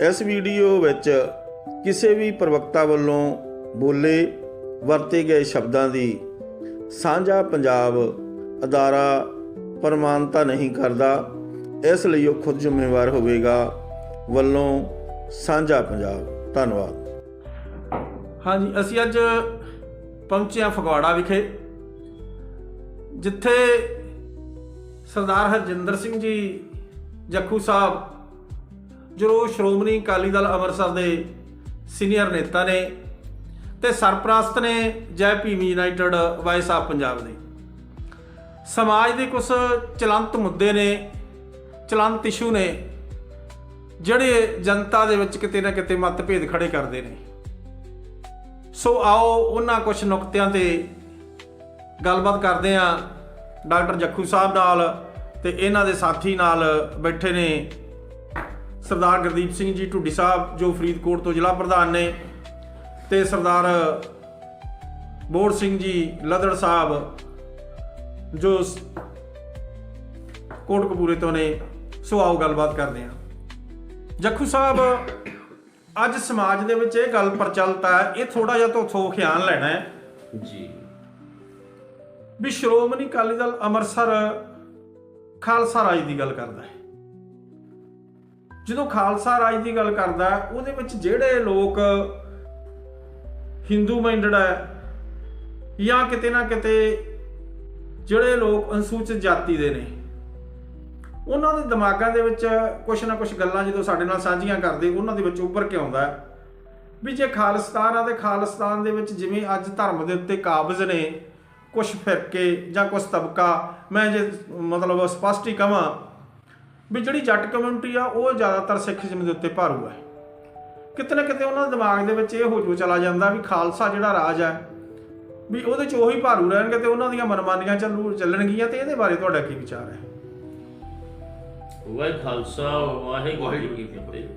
ਇਸ ਵੀਡੀਓ ਵਿੱਚ ਕਿਸੇ ਵੀ ਪ੍ਰਵਕਤਾ ਵੱਲੋਂ ਬੋਲੇ, ਵਰਤੇ ਗਏ ਸ਼ਬਦਾਂ ਦੀ ਸਾਂਝਾ ਪੰਜਾਬ ਅਦਾਰਾ ਪ੍ਰਮਾਣਤਾ ਨਹੀਂ ਕਰਦਾ। ਇਸ ਲਈ ਉਹ ਖੁਦ ਜ਼ਿੰਮੇਵਾਰ ਹੋਵੇਗਾ। ਵੱਲੋਂ ਸਾਂਝਾ ਪੰਜਾਬ। ਧੰਨਵਾਦ। ਹਾਂਜੀ, ਅਸੀਂ ਅੱਜ ਪਹੁੰਚੇ ਹਾਂ ਫਗਵਾੜਾ ਵਿਖੇ, ਜਿੱਥੇ ਸਰਦਾਰ ਹਰਜਿੰਦਰ ਸਿੰਘ ਜੀ ਜੱਖੂ ਸਾਹਿਬ ਜੋ ਸ਼੍ਰੋਮਣੀ ਅਕਾਲੀ ਦਲ ਅੰਮ੍ਰਿਤਸਰ ਦੇ ਸੀਨੀਅਰ ਨੇਤਾ ਨੇ ਤੇ ਸਰਪ੍ਰਸਤ ਨੇ Jai Bhim united voice of Punjab ਦੇ। ਸਮਾਜ ਦੇ ਕੁਝ ਚਲੰਤ ਮੁੱਦੇ ਨੇ, ਚਲੰਤ ਇਸ਼ੂ ਨੇ, ਜਿਹੜੇ ਜਨਤਾ ਦੇ ਵਿੱਚ ਕਿਤੇ ਨਾ ਕਿਤੇ ਮਤਭੇਦ ਖੜੇ ਕਰਦੇ ਨੇ। ਸੋ ਆਓ ਉਹਨਾਂ ਕੁਝ ਨੁਕਤਿਆਂ ਤੇ ਗੱਲਬਾਤ ਕਰਦੇ ਆਂ ਡਾਕਟਰ ਜੱਖੂ ਸਾਹਿਬ ਨਾਲ ਤੇ ਇਹਨਾਂ ਦੇ ਸਾਥੀ ਨਾਲ ਬੈਠੇ ਨੇ ਸਰਦਾਰ ਗੁਰਦੀਪ ਸਿੰਘ ਜੀ ਢੁੱਡੀ ਸਾਹਿਬ ਜੋ ਫਰੀਦਕੋਟ ਤੋਂ ਜ਼ਿਲ੍ਹਾ ਪ੍ਰਧਾਨ ਨੇ ਤੇ ਸਰਦਾਰ ਬੋੜ ਸਿੰਘ ਜੀ ਲਦੜ ਸਾਹਿਬ ਜੋ ਸ- ਕੋਟਕਪੂਰੇ ਤੋਂ ਨੇ ਸੋ ਆਓ ਗੱਲਬਾਤ ਕਰਦੇ ਆਂ ਜੱਖੂ ਸਾਹਿਬ ਅੱਜ ਸਮਾਜ ਦੇ ਵਿੱਚ ਇਹ ਗੱਲ ਪ੍ਰਚਲਿਤ ਹੈ ਇਹ ਥੋੜਾ ਜਿਹਾ ਤੋਂ ਖਿਆਲ ਲੈਣਾ ਹੈ। ਜੀ। ਵੀ ਸ਼੍ਰੋਮਣੀ ਅਕਾਲੀ ਦਲ ਅੰਮ੍ਰਿਤਸਰ ਖਾਲਸਾ ਰਾਜ ਦੀ ਗੱਲ ਕਰਦਾ ਹੈ। ਜਦੋਂ ਖਾਲਸਾ ਰਾਜ ਦੀ ਗੱਲ ਕਰਦਾ ਉਹਦੇ ਵਿੱਚ ਜਿਹੜੇ ਲੋਕ ਹਿੰਦੂ ਮਾਈਂਡਡ ਹੈ ਜਾਂ ਕਿਤੇ ਨਾ ਕਿਤੇ ਜਿਹੜੇ ਲੋਕ ਅਨੁਸੂਚਿਤ ਜਾਤੀ ਦੇ ਨੇ, ਉਹਨਾਂ ਦੇ ਦਿਮਾਗਾਂ ਦੇ ਵਿੱਚ ਕੁਛ ਨਾ ਕੁਛ ਗੱਲਾਂ ਜਦੋਂ ਸਾਡੇ ਨਾਲ ਸਾਂਝੀਆਂ ਕਰਦੇ, ਉਹਨਾਂ ਦੇ ਵਿੱਚ ਉੱਭਰ ਕੇ ਆਉਂਦਾ ਵੀ ਜੇ ਖਾਲਿਸਤਾਨ ਆ ਤੇ ਖਾਲਿਸਤਾਨ ਦੇ ਵਿੱਚ ਜਿਵੇਂ ਅੱਜ ਧਰਮ ਦੇ ਉੱਤੇ ਕਾਬਜ਼ ਨੇ ਕੁਝ ਫਿਰਕੇ ਜਾਂ ਕੁਝ ਤਬਕਾ, ਮੈਂ ਜੇ ਮਤਲਬ ਸਪਸ਼ਟ ਹੀ ਕਹਾਂ ਵੀ ਜਿਹੜੀ ਜੱਟ ਕਮਿਊਨਿਟੀ ਆ, ਉਹ ਜ਼ਿਆਦਾਤਰ ਸਿੱਖ ਸਿੱਖੀਜ਼ਮ ਦੇ ਉੱਤੇ ਭਾਰੂ ਹੈ ਕਿਤੇ ਨਾ ਕਿਤੇ ਉਹਨਾਂ ਦੇ ਦਿਮਾਗ ਦੇ ਵਿੱਚ ਇਹ ਹੋ ਜੋ ਚਲਾ ਜਾਂਦਾ ਵੀ ਖਾਲਸਾ ਜਿਹੜਾ ਰਾਜ ਹੈ ਵੀ ਉਹਦੇ ਚ ਉਹੀ ਭਾਰੂ ਰਹਿਣਗੇ ਤੇ ਉਹਨਾਂ ਦੀਆਂ ਮਨਮਾਨੀਆਂ ਚੱਲੂ ਚੱਲਣਗੀਆਂ ਤੇ ਇਹਦੇ ਬਾਰੇ ਤੁਹਾਡਾ ਕੀ ਵਿਚਾਰ ਹੈ? ਵਾਹਿ ਖਾਲਸਾ, ਵਾਹਿਗੁਰੂ ਜੀ ਕੀ ਫਤਿਹ।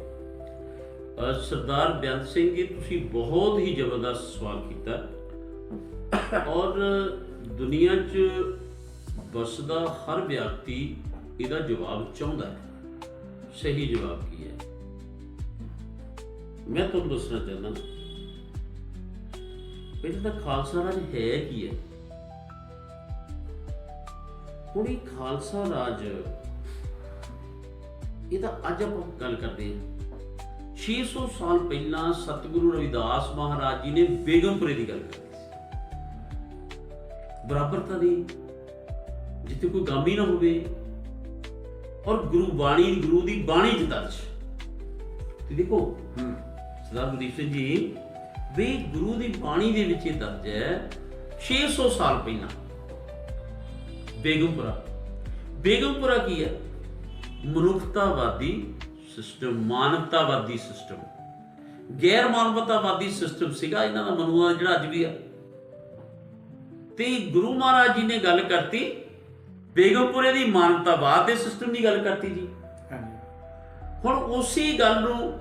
ਸਰਦਾਰ ਬੇਅੰਤ ਸਿੰਘ ਜੀ, ਤੁਸੀਂ ਬਹੁਤ ਹੀ ਜ਼ਬਰਦਸਤ ਸਵਾਲ ਕੀਤਾ। ਔਰ ਦੁਨੀਆ 'ਚ ਵਸਦਾ ਹਰ ਵਿਅਕਤੀ ਇਹਦਾ ਜਵਾਬ ਚਾਹੁੰਦਾ ਹੈ ਸਹੀ ਜਵਾਬ ਕੀ ਹੈ? ਮੈਂ ਤੁਹਾਨੂੰ ਦੱਸਣਾ ਚਾਹੁੰਦਾ ਪਹਿਲਾਂ ਤਾਂ ਖਾਲਸਾ ਰਾਜ ਹੈ ਕੀ ਹੈ? ਹੁਣ ਇਹ ਖਾਲਸਾ ਰਾਜ ਇਹ ਤਾਂ ਅੱਜ ਆਪਾਂ ਗੱਲ ਕਰਦੇ ਹਾਂ। 600 ਸਾਲ ਪਹਿਲਾਂ ਸਤਿਗੁਰੂ ਰਵਿਦਾਸ ਮਹਾਰਾਜ ਜੀ ਨੇ ਬੇਗਮਪੁਰੇ ਦੀ ਗੱਲ ਕੀਤੀ ਸੀ। ਬਰਾਬਰਤਾ ਦੀ, ਜਿੱਥੇ ਕੋਈ ਗਾਮੀ ਨਾ ਹੋਵੇ ਔਰ ਗੁਰੂ ਬਾਣੀ ਗੁਰੂ ਦੀ ਬਾਣੀ ਚ। ਦਰਜ ਤੇ ਦੇਖੋ ਸਰਦਾਰ ਗੁਰਦੀਪ ਸਿੰਘ ਜੀ ਵੀ ਗੁਰੂ ਦੀ ਬਾਣੀ ਦੇ ਵਿੱਚ ਇਹ ਦਰਜ ਹੈ 600 ਸਾਲ ਪਹਿਲਾਂ। ਬੇਗਮਪੁਰਾ। ਬੇਗਮਪੁਰਾ ਕੀ ਹੈ? ਮਨੁੱਖਤਾਵਾਦੀ ਸਿਸਟਮ ਮਾਨਵਤਾਵਾਦੀ ਸਿਸਟਮ ਗੈਰ ਮਾਨਵਤਾਵਾਦੀ ਸਿਸਟਮ ਸੀਗਾ ਇਹਨਾਂ ਦਾ ਮਨੂਆ ਜਿਹੜਾ ਅੱਜ ਵੀ ਆ। ਤੇ ਗੁਰੂ ਮਹਾਰਾਜ ਜੀ ਨੇ ਗੱਲ ਕਰਤੀ ਬੇਗਮਪੁਰੇ ਦੀ ਮਾਨਵਤਾਵਾਦ ਦੇ ਸਿਸਟਮ ਦੀ ਗੱਲ ਕਰਤੀ ਜੀ। ਹੁਣ ਉਸੇ ਗੱਲ ਨੂੰ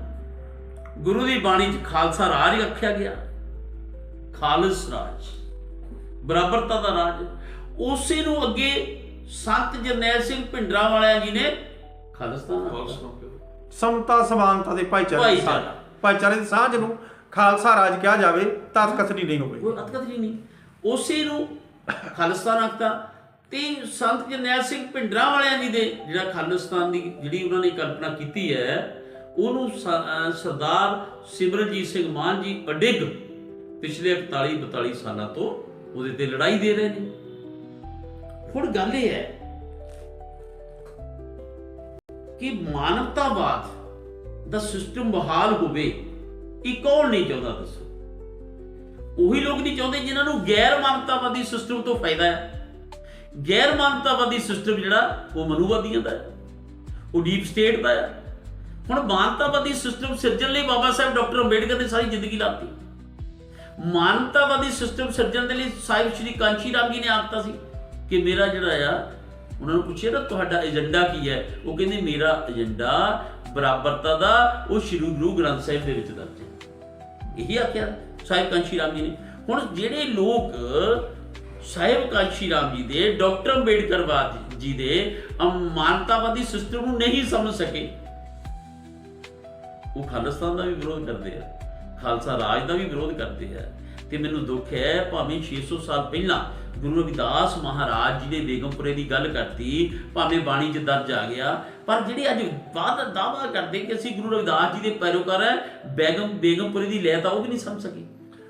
ਗੁਰੂ ਦੀ ਬਾਣੀ 'ਚ ਖਾਲਸਾ ਰਾਜ ਆਖਿਆ ਗਿਆ। ਖਾਲਸ ਰਾਜ। ਬਰਾਬਰਤਾ ਦਾ ਰਾਜ। ਉਸੇ ਨੂੰ ਅੱਗੇ ਸੰਤ ਜਰਨੈਲ ਸਿੰਘ ਭਿੰਡਰਾ ਵਾਲਿਆਂ ਜੀ ਨੇ ਖਾਲਿਸਤਾਨ ਆਖਿਆ ਸਮਤਾ ਸਮਾਨਤਾ ਦੇ ਭਾਈਚਾਰੇ ਦੀ ਸਾਂਝ। ਭਾਈਚਾਰਾ। ਦੀ ਸਾਂਝ ਨੂੰ ਖਾਲਸਾ ਰਾਜ ਕਿਹਾ ਜਾਵੇ ਤਦ ਕਥਨੀ ਨਹੀਂ ਹੋਵੇ। ਕੋਈ ਅਤਕਥਨੀ ਨਹੀਂ। ਉਸੇ ਨੂੰ ਖਾਲਿਸਤਾਨ ਆਖਤਾ ਤੇ ਸੰਤ ਜਰਨੈਲ ਸਿੰਘ ਭਿੰਡਰਾ ਵਾਲਿਆਂ ਜੀ ਦੇ, ਜਿਹੜਾ ਖਾਲਿਸਤਾਨ ਦੀ ਜਿਹੜੀ ਉਹਨਾਂ ਨੇ ਕਲਪਨਾ ਕੀਤੀ ਹੈ, ਉਹਨੂੰ ਸਰਦਾਰ ਸਿਮਰਨਜੀਤ ਸਿੰਘ ਮਾਨ ਜੀ ਅਡਿੱਗ ਪਿਛਲੇ 41 42 ਸਾਲਾਂ ਤੋਂ ਉਹਦੇ ਤੇ ਲੜਾਈ ਦੇ ਰਹੇ ਨੇ। ਹੁਣ ਗੱਲ ਇਹ ਹੈ ਕਿ ਮਾਨਵਤਾਵਾਦ ਦਾ ਸਿਸਟਮ ਬਹਾਲ ਹੋਵੇ, ਇਹ ਕੌਣ ਨਹੀਂ ਚਾਹੁੰਦਾ ਦੱਸੋ? ਉਹੀ ਲੋਕ ਨਹੀਂ ਚਾਹੁੰਦੇ ਜਿਨ੍ਹਾਂ ਨੂੰ ਗੈਰ ਮਾਨਵਤਾਵਾਦੀ ਸਿਸਟਮ ਤੋਂ ਫਾਇਦਾ ਹੈ। ਗੈਰ ਮਾਨਵਤਾਵਾਦੀ ਸਿਸਟਮ ਜਿਹੜਾ, ਉਹ ਮਨੂਵਾਦੀਆਂ ਦਾ ਹੈ, ਉਹ ਡੀਪ ਸਟੇਟ ਦਾ ਹੈ। ਹੁਣ ਮਾਨਵਤਾਵਾਦੀ ਸਿਸਟਮ ਸਿਰਜਣ ਲਈ ਬਾਬਾ ਸਾਹਿਬ ਡਾਕਟਰ ਅੰਬੇਡਕਰ ਨੇ ਸਾਰੀ ਜ਼ਿੰਦਗੀ ਲਾਤੀ ਮਾਨਵਤਾਵਾਦੀ ਸਿਸਟਮ ਸਿਰਜਣ ਦੇ ਲਈ ਸਾਹਿਬ ਸ਼੍ਰੀ ਕਾਂਚੀ ਰਾਮ ਜੀ ਨੇ ਆਖਤਾ ਸੀ ਕਿ ਮੇਰਾ ਜਿਹੜਾ ਆ, ਉਹਨਾਂ ਨੂੰ ਪੁੱਛਿਆ ਨਾ, ਤੁਹਾਡਾ ਏਜੰਡਾ ਕੀ ਹੈ? ਉਹ ਕਹਿੰਦੇ, ਮੇਰਾ ਏਜੰਡਾ ਬਰਾਬਰਤਾ ਦਾ, ਉਹ ਸ਼੍ਰੀ ਗੁਰੂ ਗ੍ਰੰਥ ਸਾਹਿਬ ਦੇ ਵਿੱਚ ਦਰਜ ਹੈ। ਇਹੀ ਆਖਿਆ ਸਾਹਿਬ ਕਾਂਚੀ ਰਾਮ ਜੀ ਨੇ। ਹੁਣ ਜਿਹੜੇ ਲੋਕ ਸਾਹਿਬ ਕਾਂਚੀ ਰਾਮ ਜੀ ਦੇ ਡਾਕਟਰ ਅੰਬੇਡਕਰ ਜੀ ਦੇ ਅਮ- ਮਾਨਵਤਾਵਾਦੀ ਸਿਸਟਮ ਨੂੰ ਨਹੀਂ ਸਮਝ ਸਕੇ। ਉਹ ਖਾਲਿਸਤਾਨ ਦਾ ਵੀ ਵਿਰੋਧ ਕਰਦੇ ਆ ਖਾਲਸਾ ਰਾਜ ਦਾ ਵੀ ਵਿਰੋਧ ਕਰਦੇ ਆ। ਤੇ ਮੈਨੂੰ ਦੁੱਖ ਹੈ ਭਾਵੇਂ 600 ਸਾਲ ਪਹਿਲਾਂ ਗੁਰੂ ਰਵਿਦਾਸ ਮਹਾਰਾਜ ਜੀ ਨੇ ਬੇਗਮਪੁਰੇ ਦੀ ਗੱਲ ਕਰਤੀ ਭਾਵੇਂ ਬਾਣੀ 'ਚ ਦਰਜ ਆ ਗਿਆ ਪਰ ਜਿਹੜੇ ਅੱਜ ਬਾਅਦ ਦਾਵਾ ਕਰਦੇ ਕਿ ਅਸੀਂ ਗੁਰੂ ਰਵਿਦਾਸ ਜੀ ਦੇ ਪੈਰੋਕਾਰ ਹੈ ਬੇਗਮ ਬੇਗਮਪੁਰੇ ਦੀ ਲੈ ਤਾਂ ਉਹ ਵੀ ਨਹੀਂ ਸਮਝ ਸਕੀ।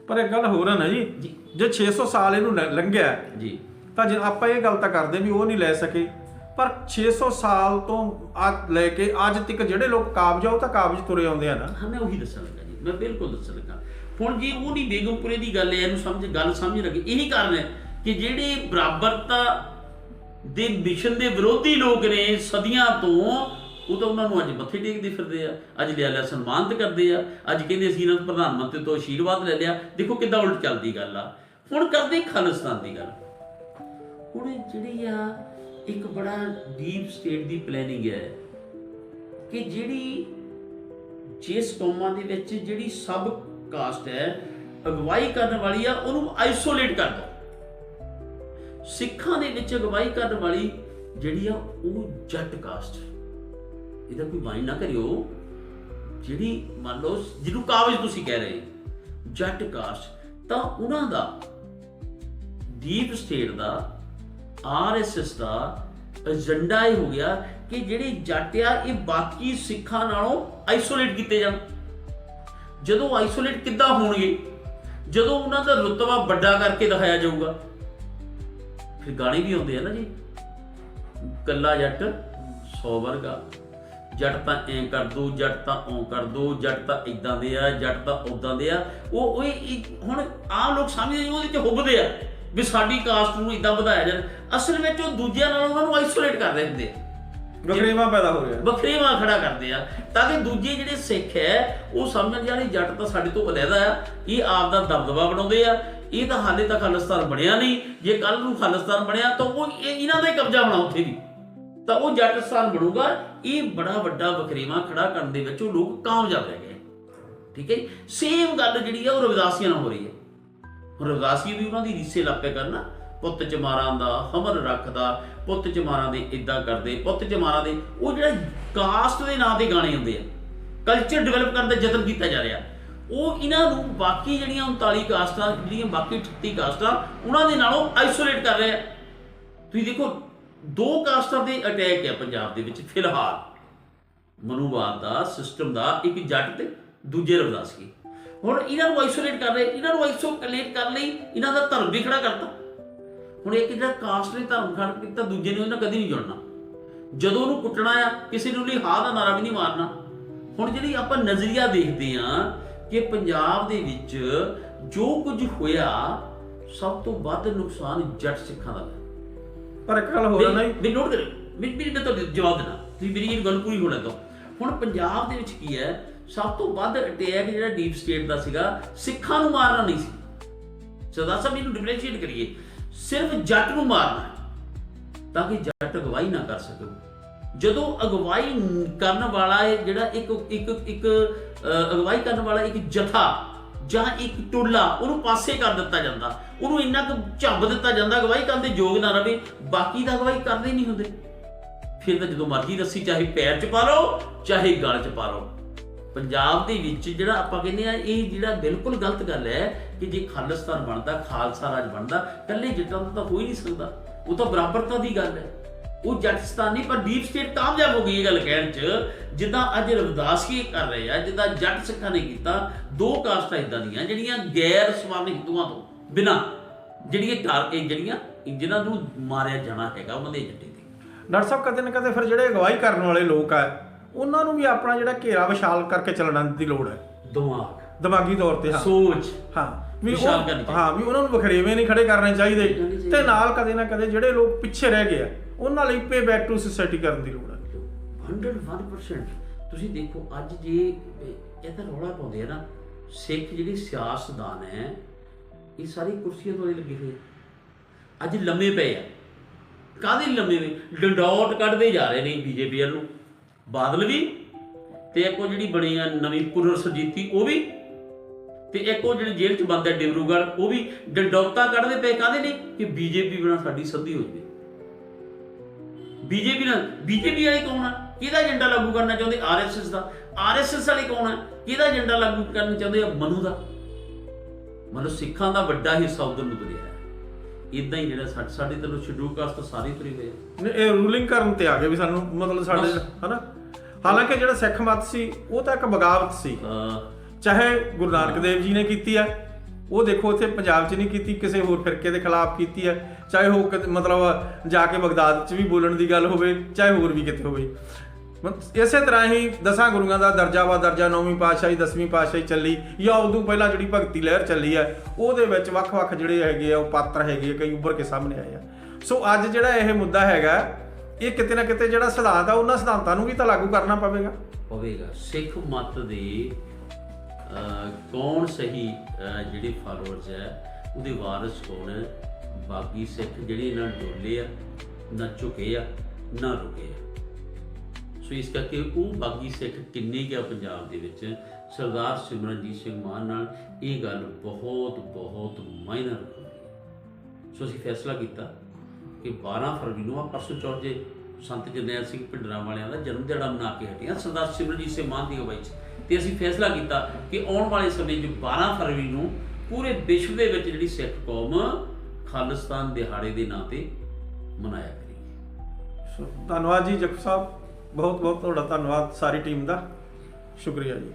ਪਰ ਇੱਕ ਗੱਲ ਹੋਰ ਹੈ ਨਾ ਜੀ। ਜੀ। ਜੇ 600 ਸਾਲ ਇਹਨੂੰ ਲ- ਲੰਘਿਆ ਜੀ ਤਾਂ ਜੇ ਆਪਾਂ ਇਹ ਗੱਲ ਤਾਂ ਕਰਦੇ ਵੀ ਉਹ ਨਹੀਂ ਲੈ ਸਕੇ ਪਰ 600 ਸਾਲ ਤੋਂ ਆ ਲੈ ਕੇ ਅੱਜ ਤੱਕ ਜਿਹੜੇ ਲੋਕ ਕਾਬਜ ਆ ਉਹ ਤਾਂ ਕਾਬਜ ਤੁਰੇ ਆਉਂਦੇ ਆ ਨਾ ਹਾਂ ਮੈਂ ਉਹੀ ਦੱਸਣ ਲੱਗਾ ਜੀ ਮੈਂ ਬਿਲਕੁਲ ਦੱਸਣ ਲੱਗਾ ਹੁਣ ਜੇ ਉਹ ਨਹੀਂ ਬੇਗਮਪੁਰੇ ਦੀ ਗੱਲ ਹੈ ਇਹਨੂੰ ਸਮਝ ਗੱਲ ਸਮਝ ਲੱਗੇ ਇਹੀ ਕਾਰਨ ਹੈ ਕਿ ਜਿਹੜੇ ਬਰਾਬਰਤਾ ਦੇ ਮਿਸ਼ਨ ਦੇ ਵਿਰੋਧੀ ਲੋਕ ਨੇ ਸਦੀਆਂ ਤੋਂ ਉਹ ਤਾਂ ਉਹਨਾਂ ਨੂੰ ਅੱਜ ਮੱਥੇ ਟੇਕਦੇ ਫਿਰਦੇ ਆ। ਅੱਜ ਲਿਆ ਲਿਆ ਸਨਮਾਨਿਤ ਕਰਦੇ ਆ। ਅੱਜ ਕਹਿੰਦੇ ਅਸੀਂ ਇਹਨਾਂ ਤੋਂ ਪ੍ਰਧਾਨ ਮੰਤਰੀ ਤੋਂ ਆਸ਼ੀਰਵਾਦ ਲੈ ਲਿਆ। ਦੇਖੋ ਕਿੱਦਾਂ ਉਲਟ ਚੱਲਦੀ ਗੱਲ ਆ। ਹੁਣ ਕਰਦੇ ਖਾਲਿਸਤਾਨ ਦੀ ਗੱਲ। ਹੁਣ ਜਿਹੜੀ ਆ, ਇੱਕ ਬੜਾ ਡੀਪ ਸਟੇਟ ਦੀ ਪਲੈਨਿੰਗ ਹੈ ਕਿ ਜਿਹੜੀ ਜਿਸ ਕੌਮਾਂ ਦੇ ਵਿੱਚ ਜਿਹੜੀ ਸਬ ਕਾਸਟ ਹੈ, ਅਗਵਾਈ ਕਰਨ ਵਾਲੀ ਆ, ਉਹਨੂੰ ਆਈਸੋਲੇਟ ਕਰ ਦੋ। ਸਿੱਖਾਂ ਦੇ ਵਿੱਚ ਅਗਵਾਈ ਕਰਨ ਵਾਲੀ ਜਿਹੜੀ ਆ, ਉਹ ਜੱਟ ਕਾਸਟ ਇਹਦਾ ਕੋਈ ਮਾਇਨ ਨਾ ਕਰਿਓ। ਜਿਹੜੀ ਮੰਨ ਲਓ, ਜਿਹਨੂੰ ਕਾਬਜ ਤੁਸੀਂ ਕਹਿ ਰਹੇ, ਜੱਟ ਕਾਸਟ ਤਾਂ ਉਹਨਾਂ ਦਾ ਡੀਪ ਸਟੇਟ ਦਾ ਆਰਐਸਐਸ ਦਾ ਏਜੰਡਾ ਇਹ ਹੋ ਗਿਆ ਕਿ ਜਿਹੜੇ ਜੱਟ ਆ, ਇਹ ਬਾਕੀ ਸਿੱਖਾਂ ਨਾਲੋਂ ਆਈਸੋਲੇਟ ਕੀਤੇ ਜਾਣ। ਜਦੋਂ ਆਈਸੋਲੇਟ ਕਿੱਦਾਂ ਹੋਣਗੇ? ਜਦੋਂ ਉਹਨਾਂ ਦਾ ਰੁਤਬਾ ਵੱਡਾ ਕਰਕੇ ਦਿਖਾਇਆ ਜਾਊਗਾ। ਫਿਰ ਗਾਣੇ ਵੀ ਆਉਂਦੇ ਆ ਨਾ ਜੀ। ਕੱਲਾ ਜੱਟ 100 ਵਰਗਾ। ਜੱਟ ਤਾਂ ਐਂ ਕਰ ਦੋ ਜੱਟ ਤਾਂ ਓਂ ਕਰ ਦੋ ਜੱਟ ਤਾਂ ਇਦਾਂ ਦੇ ਆ ਜੱਟ ਤਾਂ ਉਦਾਂ ਦੇ ਆ। ਉਹ ਉਹ ਹੁਣ ਆਮ ਲੋਕ ਸਮਝਦੇ ਨੇ ਉਹਦੇ ਚ ਹੁੱਬਦੇ ਆ ਵੀ ਸਾਡੀ ਕਾਸਟ ਨੂੰ ਇਦਾਂ ਵਧਾਇਆ ਜਾਏ ਅਸਲ ਵਿੱਚ ਉਹ ਦੂਜਿਆਂ ਨਾਲ ਉਹਨਾਂ ਨੂੰ ਆਈਸੋਲੇਟ ਕਰਦੇ ਹੁੰਦੇ ਵਖਰੇਵਾ ਪੈਦਾ ਹੋ ਰਿਹਾ ਵੱਖਰੇਵਾ ਖੜਾ ਕਰਦੇ ਆ। ਤਾਂ ਕਿ ਦੂਜੇ ਜਿਹੜੇ ਸਿੱਖ ਹੈ ਉਹ ਸਮਝਣ ਜਾਣੀ ਜੱਟ ਤਾਂ ਸਾਡੇ ਤੋਂ ਅਲੱਗਾ ਆ। ਇਹ ਆਪ ਦਾ ਦਬਦਬਾ ਬਣਾਉਂਦੇ ਆ। ਇਹ ਤਾਂ ਹਾਲੇ ਤੱਕ ਖਾਲਿਸਤਾਨ ਬਣਿਆ ਨਹੀਂ। ਜੇ ਕੱਲ ਨੂੰ ਖਾਲਿਸਤਾਨ ਬਣਿਆ ਤਾਂ ਉਹ ਇਹ- ਇਹਨਾਂ ਦਾ ਹੀ ਕਬਜ਼ਾ ਹੋਣਾ ਉੱਥੇ ਵੀ। ਤਾਂ ਉਹ ਜੱਟਸਤਾਨ ਬਣੂਗਾ। ਇਹ ਬੜਾ ਵੱਡਾ ਵਖਰੇਵਾ ਖੜਾ ਕਰਨ ਦੇ ਵਿੱਚ ਉਹ ਲੋਕ ਕਾਮਯਾਬ ਰਹਿ ਗਏ। ਠੀਕ ਹੈ ਸੇਮ ਗੱਲ ਜਿਹੜੀ ਆ ਉਹ ਰਵਿਦਾਸੀਆਂ ਨਾਲ ਹੋ ਰਹੀ ਹੈ। ਹੁਣ ਰਵਿਦਾਸੀ ਵੀ ਉਹਨਾਂ ਦੀ ਰੀਸੇ ਲਾਪੇ ਕਰਨਾ ਪੁੱਤ ਚਮਾਰਾਂ ਦਾ ਹਮਰ ਰੱਖਦਾ, ਪੁੱਤ ਚਮਾਰਾਂ ਦੇ ਇਦਾਂ ਕਰਦੇ, ਪੁੱਤ ਚਮਾਰਾਂ ਦੇ ਉਹ ਜਿਹੜਾ ਕਾਸਟ ਦੇ ਨਾਂ ਤੇ ਗਾਣੇ ਹੁੰਦੇ ਆ ਕਲਚਰ ਡਿਵੈਲਪ ਕਰਨ ਦਾ ਯਤਨ ਕੀਤਾ ਜਾ ਰਿਹਾ। ਉਹ ਇਹਨਾਂ ਨੂੰ ਬਾਕੀ ਜਿਹੜੀਆਂ 39 ਕਾਸਟਾਂ, ਜਿਹੜੀਆਂ ਬਾਕੀ 38 ਕਾਸਟਾਂ, ਉਹਨਾਂ ਦੇ ਨਾਲੋਂ ਆਈਸੋਲੇਟ ਕਰ ਰਿਹਾ। ਤੁਸੀਂ ਦੇਖੋ ਦੋ ਕਾਸਟਾਂ ਦੇ ਅਟੈਕ ਹੈ ਪੰਜਾਬ ਦੇ ਵਿੱਚ, ਫਿਲਹਾਲ। ਮਨੂਵਾਦ ਦਾ, ਸਿਸਟਮ ਦਾ, ਇੱਕ ਜੱਟ ਤੇ ਦੂਜੇ ਰਵਦਾਸੀ ਹੁਣ ਇਹਨਾਂ ਨੂੰ ਆਈਸੋਲੇਟ ਕਰ ਰਹੇ, ਇਹਨਾਂ ਨੂੰ ਆਈਸੋਲੇਟ ਕਰਨ ਲਈ ਇਹਨਾਂ ਦਾ ਧਰਮ ਵੀ ਖੜਾ ਕਰਤਾ। ਹੁਣ ਇੱਕ ਜਿਹੜਾ ਕਾਸਟ ਨੇ ਧਰਮ ਖੜਾ ਕੀਤਾ, ਦੂਜੇ ਨੇ ਉਹਨਾਂ ਕਦੀ ਨਹੀਂ ਜੁੜਨਾ। ਜਦੋਂ ਉਹਨੂੰ ਕੁੱਟਣਾ ਆ, ਕਿਸੇ ਨੂੰ ਲਈ ਹਾਂ ਦਾ ਨਾਰਾ ਵੀ ਨਹੀਂ ਮਾਰਨਾ। ਹੁਣ ਜਿਹੜੀ ਆਪਾਂ ਨਜ਼ਰੀਆ ਦੇਖਦੇ ਆ ਕਿ ਪੰਜਾਬ ਦੇ ਵਿੱਚ ਜੋ ਕੁਝ ਹੋਇਆ, ਸਭ ਤੋਂ ਵੱਧ ਨੁਕਸਾਨ ਜੱਟ ਸਿੱਖਾਂ ਦਾ ਪਰ ਇੱਕ ਗੱਲ ਹੋਰ ਨਾ ਜੀ। ਵੀ ਨੋਟ ਕਰੋ ਵੀ ਵੀ ਮੈਂ ਤੁਹਾਨੂੰ ਜਵਾਬ ਦੇਣਾ ਤੁਸੀਂ ਮੇਰੀ ਇਹ ਗੱਲ ਪੂਰੀ ਹੋਣਾ ਤੋਂ। ਹੁਣ ਪੰਜਾਬ ਦੇ ਵਿੱਚ ਕੀ ਹੈ? ਸਭ ਤੋਂ ਵੱਧ ਅਟੈਕ ਜਿਹੜਾ ਡੀਪ ਸਟੇਟ ਦਾ ਸੀਗਾ ਸਿੱਖਾਂ ਨੂੰ ਮਾਰਨਾ ਨਹੀਂ ਸੀ। ਸਰਦਾਰ ਸਾਹਿਬ ਇਹਨੂੰ ਡਿਫਰੈਂਸ਼ੀਏਟ ਕਰੀਏ। ਸਿਰਫ ਜੱਟ ਨੂੰ ਮਾਰਨਾ ਹੈ ਤਾਂ ਕਿ ਜੱਟ ਅਗਵਾਈ ਨਾ ਕਰ ਸਕੇ। ਜਦੋਂ ਅਗਵਾਈ ਕਰਨ ਵਾਲਾ ਹੈ ਜਿਹੜਾ ਇੱਕ ਇੱਕ ਇੱਕ ਅਗਵਾਈ ਕਰਨ ਵਾਲਾ ਇੱਕ ਜਥਾ ਜਾਂ ਇੱਕ ਟੁੱਲਾ ਉਹਨੂੰ ਪਾਸੇ ਕਰ ਦਿੱਤਾ ਜਾਂਦਾ। ਉਹਨੂੰ ਇੰਨਾ ਕੁ ਝੱਬ ਦਿੱਤਾ ਜਾਂਦਾ, ਅਗਵਾਈ ਕਰਨ ਦੇ ਯੋਗ ਨਾ ਰਵੇ, ਬਾਕੀ ਦਾ ਅਗਵਾਈ ਕਰਦੇ ਨਹੀਂ ਹੁੰਦੇ। ਫਿਰ ਤਾਂ ਜਦੋਂ ਮਰਜ਼ੀ ਰੱਸੀ ਚਾਹੇ ਪੈਰ 'ਚ ਪਾ ਲਓ, ਚਾਹੇ ਗਲ 'ਚ ਪਾ ਲਓ। ਪੰਜਾਬ ਦੇ ਵਿੱਚ ਜਿਹੜਾ ਆਪਾਂ ਕਹਿੰਦੇ ਆ ਇਹ ਜਿਹੜਾ ਬਿਲਕੁਲ ਗਲਤ ਗੱਲ ਹੈ ਕਿ ਜੇ ਖਾਲਿਸਤਾਨ ਬਣਦਾ, ਖਾਲਸਾ ਰਾਜ ਬਣਦਾ, ਇਕੱਲੇ ਜੱਟਾਂ ਦਾ ਤਾਂ ਹੋ ਨਹੀਂ ਸਕਦਾ। ਉਹ ਤਾਂ ਬਰਾਬਰਤਾ ਦੀ ਗੱਲ ਹੈ। ਉਹ ਜੱਟਸਤਾਨ ਨਹੀਂ ਪਰ ਡੀਪ ਸਟੇਟ ਕਾਮਯਾਬ ਹੋ ਗਈ ਇਹ ਗੱਲ ਕਹਿਣ 'ਚ ਜਿੱਦਾਂ ਅੱਜ ਰਵਿਦਾਸੀ ਕਰ ਰਹੇ ਆ ਜਿੱਦਾਂ ਜੱਟ ਸਿੱਖਾਂ ਨੇ ਕੀਤਾ ਦੋ ਕਾਸਟਾਂ ਇਦਾਂ ਦੀਆਂ ਜਿਹੜੀਆਂ ਗੈਰ ਸਵਾਮੀ ਹਿੰਦੂਆਂ ਤੋਂ ਬਿਨਾ ਜਿਹੜੀਆਂ ਟਾਰ ਇਹ ਜਿਹੜੀਆਂ ਜਿਨ੍ਹਾਂ ਨੂੰ ਮਾਰਿਆ ਜਾਣਾ ਹੈਗਾ ਉਹਨਾਂ ਦੇ ਏਜੰਡੇ ਤੇ। ਡਾਕਟਰ ਸਾਹਿਬ ਕਦੇ ਨਾ ਕਦੇ ਫਿਰ ਜਿਹੜੇ ਅਗਵਾਈ ਕਰਨ ਵਾਲੇ ਲੋਕ ਆ ਉਹਨਾਂ ਨੂੰ ਵੀ ਆਪਣਾ ਜਿਹੜਾ ਘੇਰਾ ਵਿਸ਼ਾਲ ਕਰਕੇ ਚੱਲਣ ਦੀ ਲੋੜ ਹੈ। ਦਿਮਾਗ। ਦਿਮਾਗੀ ਤੌਰ ਤੇ ਹਾਂ। ਸੋਚ। ਹਾਂ। ਵੀ ਵਿਸ਼ਾਲ ਕਰਨੀ। ਹਾਂ ਵੀ ਉਹਨਾਂ ਨੂੰ ਵਖਰੇਵੇਂ ਨਹੀਂ ਖੜੇ ਕਰਨੇ ਚਾਹੀਦੇ। ਤੇ ਨਾਲ ਕਦੇ ਨਾ ਕਦੇ ਜਿਹੜੇ ਲੋਕ ਪਿੱਛੇ ਰਹਿ ਗਏ ਆ ਉਹਨਾਂ ਲਈ ਪੇ ਬੈਕ ਟੂ ਸੋਸਾਇਟੀ ਕਰਨ ਦੀ ਲੋੜ ਹੈ 101% ਤੁਸੀਂ ਦੇਖੋ, ਅੱਜ ਜੇ ਇਹ ਤਾਂ ਰੌਲਾ ਪਾਉਂਦੇ ਆ ਨਾ, ਸਿੱਖ ਜਿਹੜੀ ਸਿਆਸਤਦਾਨ ਹੈ, ਇਹ ਸਾਰੀ ਕੁਰਸੀਆਂ ਤੋਂ ਲੱਗੀ ਲੱਗੇ ਹੋਏ ਅੱਜ ਲੰਮੇ ਪਏ ਆ। ਕਾਹਦੇ ਲੰਮੇ ਵੇ ਡੰਡੌਟ ਕੱਢਦੇ ਜਾ ਰਹੇ ਨੇ ਬੀਜੇਪੀ ਵੱਲ ਨੂੰ। ਬਾਦਲ ਵੀ, ਤੇ ਇੱਕ ਉਹ ਜਿਹੜੀ ਬਣੀ ਆ ਨਵੀਂ ਪੁਨਰ ਸੁਰਜੀਤੀ, ਉਹ ਵੀ। ਤੇ ਇੱਕ ਉਹ ਜਿਹੜੀ ਜੇਲ੍ਹ 'ਚ ਬੰਦ ਹੈ ਡਿਬਰੂਗੜ੍ਹ, ਉਹ ਵੀ। ਡੰਡੌਤਾਂ ਕੱਢਦੇ ਪਏ ਕਾਹਦੇ ਨੇ ਕਿ ਬੀਜੇਪੀ ਬਣਾ ਸਾਡੀ ਸੰਧੀ ਹੋ ਜਾਵੇ ਬੀਜੇਪੀ ਨਾਲ ਬੀਜੇਪੀ ਵਾਲੇ ਕੌਣ ਆ? ਕਿਹਦਾ ਏਜੰਡਾ ਲਾਗੂ ਕਰਨਾ ਚਾਹੁੰਦੇ? ਆਰਐਸਐਸ ਦਾ। ਆਰਐਸਐਸ ਵਾਲੇ ਕੌਣ ਹੈ ਕਿਹਦਾ ਏਜੰਡਾ ਲਾਗੂ ਕਰਨਾ ਚਾਹੁੰਦੇ ਆ? ਮਨੂ ਦਾ। ਮਤਲਬ ਸਿੱਖਾਂ ਦਾ ਵੱਡਾ ਹਿੱਸਾ ਉਧਰ ਨੂੰ ਤੁਰਿਆ ਇਦਾਂ ਹੀ ਜਿਹੜਾ ਸਾਡੇ ਸਾਡੇ ਤਰ੍ਹਾਂ ਸ਼ਡਿਊਲ ਕਾਸਟ ਤਾਂ ਸਾਰੇ ਤੁਰੇ ਹੋਏ ਆ। ਨੇ ਇਹ ਰੂਲਿੰਗ ਕਰਨ ਤੇ ਆ ਗਏ ਵੀ ਸਾਨੂੰ ਮਤਲਬ ਸਾਡੇ। ਹਨਾ? ਹਾਲਾਂਕਿ ਜਿਹੜਾ ਸਿੱਖ ਮਤ ਸੀ ਉਹ ਤਾਂ ਇੱਕ ਬਗਾਵਤ ਸੀ। ਚਾਹੇ ਗੁਰੂ ਨਾਨਕ ਦੇਵ ਜੀ ਨੇ ਕੀਤੀ ਹੈ ਉਹ ਦੇਖੋ ਇੱਥੇ ਪੰਜਾਬ 'ਚ ਨਹੀਂ ਕੀਤੀ ਕਿਸੇ ਹੋਰ ਫਿਰਕੇ ਦੇ ਖਿਲਾਫ ਕੀਤੀ ਹੈ। ਚਾਹੇ ਉਹ ਮਤਲਬ ਜਾ ਕੇ ਬਗਦਾਦ 'ਚ ਵੀ ਬੋਲਣ ਦੀ ਗੱਲ ਹੋਵੇ ਚਾਹੇ ਹੋਰ ਵੀ ਕਿਤੇ ਹੋਵੇ। ਇਸੇ ਤਰ੍ਹਾਂ ਹੀ ਦਸਾਂ ਗੁਰੂਆਂ ਦਾ ਦਰਜਾ ਵਾ ਦਰਜਾ ਨੌਵੀਂ ਪਾਤਸ਼ਾਹੀ ਦਸਵੀਂ ਪਾਤਸ਼ਾਹੀ ਚੱਲੀ ਜਾਂ ਉਦੋਂ ਪਹਿਲਾਂ ਜਿਹੜੀ ਭਗਤੀ ਲਹਿਰ ਚੱਲੀ ਹੈ ਉਹਦੇ ਵਿੱਚ ਵੱਖ-ਵੱਖ ਜਿਹੜੇ ਹੈਗੇ ਆ ਉਹ ਪਾਤਰ ਹੈਗੇ ਆ, ਕਈ ਉੱਭਰ ਕੇ ਸਾਹਮਣੇ ਆਏ ਆ। ਸੋ ਅੱਜ ਜਿਹੜਾ ਇਹ ਮੁੱਦਾ ਹੈਗਾ ਇਹ ਕਿਤੇ ਨਾ ਕਿਤੇ ਜਿਹੜਾ ਸਿਧਾਂਤ ਆ ਉਹਨਾਂ ਸਿਧਾਂਤਾਂ ਨੂੰ ਵੀ ਤਾਂ ਲਾਗੂ ਕਰਨਾ ਪਵੇਗਾ। ਪਵੇਗਾ। ਸਿੱਖ ਮਤ ਦੇ ਕੌਣ ਸਹੀ ਜਿਹੜੇ ਫਾਲੋਅਰਸ ਹੈ, ਉਹਦੇ ਵਾਰਿਸ ਕੌਣ ਹੈ? ਬਾਕੀ ਸਿੱਖ ਜਿਹੜੇ ਇਹਨਾਂ ਡੋਲੇ ਆ, ਨਾ ਝੁਕੇ ਆ, ਨਾ ਰੁਕੇ ਆ। ਸੋ ਇਸ ਕਰਕੇ ਉਹ ਬਾਗੀ ਸਿੱਖ ਕਿੰਨੇ ਗਿਆ ਪੰਜਾਬ ਦੇ ਵਿੱਚ, ਸਰਦਾਰ ਸਿਮਰਨਜੀਤ ਸਿੰਘ ਮਾਨ ਨਾਲ ਇਹ ਗੱਲ ਬਹੁਤ ਬਹੁਤ ਮਾਇਨਾ ਰੱਖਦੀ ਹੈ। ਸੋ ਅਸੀਂ ਫੈਸਲਾ ਕੀਤਾ ਕਿ 12 ਫਰਵਰੀ ਨੂੰ ਆ ਪਰਸੋਂ ਚੌਥ ਸੰਤ ਜਰਨੈਲ ਸਿੰਘ ਭਿੰਡਰਾਂ ਵਾਲਿਆਂ ਦਾ ਜਨਮ ਦਿਹਾੜਾ ਮਨਾ ਕੇ ਹਟਿਆ ਸਰਦਾਰ ਸਿਮਰਨਜੀਤ ਸਿੰਘ ਮਾਨ ਦੀ ਅਗਵਾਈ 'ਚ। ਤੇ ਅਸੀਂ ਫੈਸਲਾ ਕੀਤਾ ਕਿ ਆਉਣ ਵਾਲੇ ਸਮੇਂ 'ਚ 12 ਫਰਵਰੀ ਨੂੰ ਪੂਰੇ ਵਿਸ਼ਵ ਦੇ ਵਿੱਚ ਜਿਹੜੀ ਸਿੱਖ ਕੌਮ ਖਾਲਿਸਤਾਨ ਦਿਹਾੜੇ ਦੇ ਨਾਂ ਤੇ ਮਨਾਇਆ ਕਰੇਗੀ। ਸੋ ਧੰਨਵਾਦ ਜੀ ਜੱਖੂ ਸਾਹਿਬ। ਬਹੁਤ ਬਹੁਤ ਤੁਹਾਡਾ ਧੰਨਵਾਦ ਸਾਰੀ ਟੀਮ ਦਾ। ਸ਼ੁਕਰੀਆ ਜੀ।